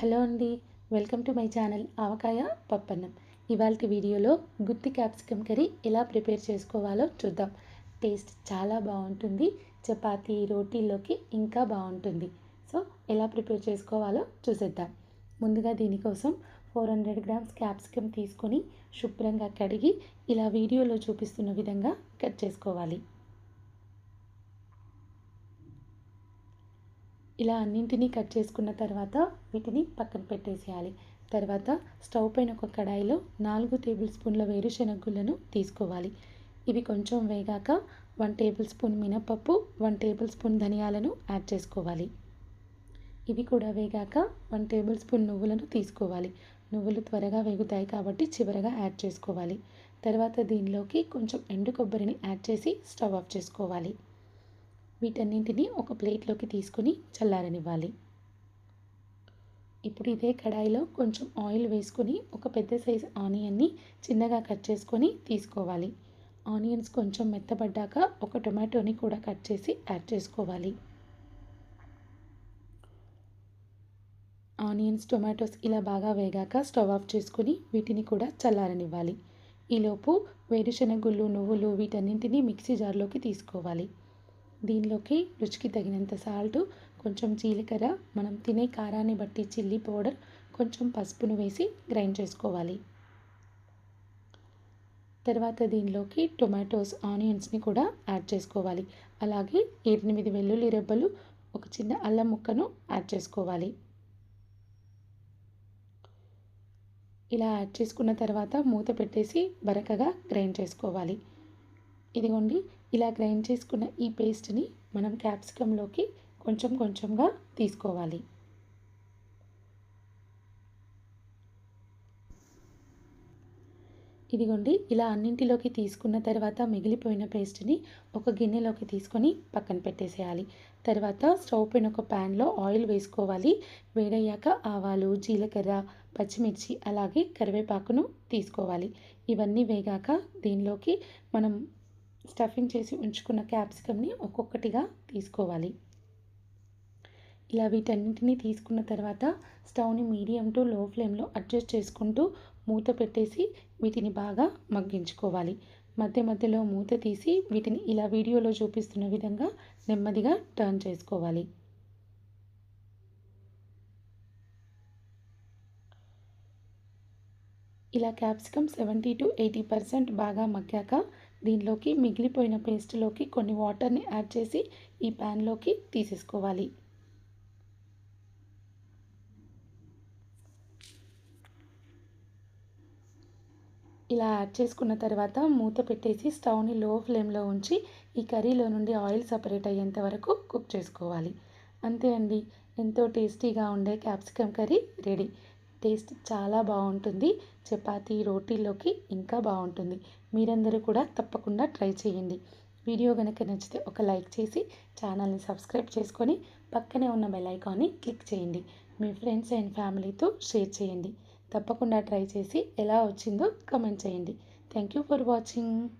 Hello అండి welcome to my channel Avakaya Pappannam. ఇవాళ వీడియోలో గుత్తి క్యాప్సికమ్ కర్రీ ఎలా ప్రిపేర్ చేసుకోవాలో చూద్దాం. టేస్ట్ చాలా బాగుంటుంది చపాతి రోటీల్లోకి ఇంకా బాగుంటుంది. సో ఎలా ప్రిపేర్ చేసుకోవాలో చూసేద్దాం. ముందుగా దీనికోసం ఫోర్ హండ్రెడ్ గ్రామ్స్ క్యాప్సికమ్ తీసుకొని శుభ్రంగా కడిగి ఇలా వీడియోలో చూపిస్తున్న విధంగా కట్ చేసుకోవాలి. ఇలా అన్నింటినీ కట్ చేసుకున్న తర్వాత వీటిని పక్కన పెట్టేసేయాలి. తర్వాత స్టవ్ పైన ఒక కడాయిలో నాలుగు టేబుల్ స్పూన్ల వేరుశెనగ తీసుకోవాలి. ఇవి కొంచెం వేగాక వన్ టేబుల్ స్పూన్ మినపప్పు వన్ టేబుల్ స్పూన్ ధనియాలను యాడ్ చేసుకోవాలి. ఇవి కూడా వేగాక వన్ టేబుల్ స్పూన్ నువ్వులను తీసుకోవాలి. నువ్వులు త్వరగా వేగుతాయి కాబట్టి చివరగా యాడ్ చేసుకోవాలి. తర్వాత దీనిలోకి కొంచెం ఎండు కొబ్బరిని యాడ్ చేసి స్టవ్ ఆఫ్ చేసుకోవాలి. వీటన్నింటినీ ఒక ప్లేట్లోకి తీసుకొని చల్లారనివ్వాలి. ఇప్పుడు ఇదే కడాయిలో కొంచెం ఆయిల్ వేసుకొని ఒక పెద్ద సైజు ఆనియన్ని చిన్నగా కట్ చేసుకొని తీసుకోవాలి. ఆనియన్స్ కొంచెం మెత్తబడ్డాక ఒక టొమాటోని కూడా కట్ చేసి యాడ్ చేసుకోవాలి. ఆనియన్స్ టొమాటోస్ ఇలా బాగా వేగాక స్టవ్ ఆఫ్ చేసుకుని వీటిని కూడా చల్లారనివ్వాలి. ఈలోపు వేరుశెనగుళ్ళు నువ్వులు వీటన్నింటినీ మిక్సీ జార్లోకి తీసుకోవాలి. దీనిలోకి రుచికి తగినంత సాల్ట్ కొంచెం జీలకర్ర మనం తినే కారాన్ని బట్టి చిల్లీ పౌడర్ కొంచెం పసుపును వేసి గ్రైండ్ చేసుకోవాలి. తర్వాత దీనిలోకి టొమాటోస్ ఆనియన్స్ని కూడా యాడ్ చేసుకోవాలి. అలాగే ఎనిమిది వెల్లుల్లి రెబ్బలు ఒక చిన్న అల్లం ముక్కను యాడ్ చేసుకోవాలి. ఇలా యాడ్ చేసుకున్న తర్వాత మూత పెట్టేసి బరకగా గ్రైండ్ చేసుకోవాలి. ఇదిగోండి ఇలా గ్రైండ్ చేసుకున్న ఈ పేస్ట్ని మనం క్యాప్సికంలోకి కొంచెం కొంచెంగా తీసుకోవాలి. ఇదిగోండి ఇలా అన్నింటిలోకి తీసుకున్న తర్వాత మిగిలిపోయిన పేస్ట్ని ఒక గిన్నెలోకి తీసుకొని పక్కన పెట్టేసేయాలి. తర్వాత స్టవ్ పైన ఒక ప్యాన్లో ఆయిల్ వేసుకోవాలి. వేడయ్యాక ఆవాలు జీలకర్ర పచ్చిమిర్చి అలాగే కరివేపాకును తీసుకోవాలి. ఇవన్నీ వేగాక దీనిలోకి మనం స్టఫింగ్ చేసి ఉంచుకున్న క్యాప్సికమ్ని ఒక్కొక్కటిగా తీసుకోవాలి. ఇలా వీటన్నింటినీ తీసుకున్న తర్వాత స్టవ్ని మీడియం టు లో ఫ్లేమ్లో అడ్జస్ట్ చేసుకుంటూ మూత పెట్టేసి వీటిని బాగా మగ్గించుకోవాలి. మధ్య మధ్యలో మూత తీసి వీటిని ఇలా వీడియోలో చూపిస్తున్న విధంగా నెమ్మదిగా టర్న్ చేసుకోవాలి. ఇలా capsicum seventy to eighty percent బాగా మగ్గాక దీనిలోకి మిగిలిపోయిన పేస్ట్లోకి కొన్ని వాటర్ని యాడ్ చేసి ఈ ప్యాన్లోకి తీసేసుకోవాలి. ఇలా యాడ్ చేసుకున్న తర్వాత మూత పెట్టేసి స్టవ్ని లో ఫ్లేమ్లో ఉంచి ఈ కర్రీలో నుండి ఆయిల్ సపరేట్ అయ్యేంత వరకు కుక్ చేసుకోవాలి. అంతే అండి. ఎంతో టేస్టీగా ఉండే క్యాప్సికమ్ కర్రీ రెడీ. టేస్ట్ చాలా బాగుంటుంది. చపాతీ రోటీల్లోకి ఇంకా బాగుంటుంది. మీరందరూ కూడా తప్పకుండా ట్రై చేయండి. వీడియో కనుక నచ్చితే ఒక లైక్ చేసి ఛానల్ని సబ్స్క్రైబ్ చేసుకొని పక్కనే ఉన్న బెల్ ఐకాన్ని క్లిక్ చేయండి. మీ ఫ్రెండ్స్ అండ్ ఫ్యామిలీతో షేర్ చేయండి. తప్పకుండా ట్రై చేసి ఎలా వచ్చిందో కమెంట్ చేయండి. Thank you for watching.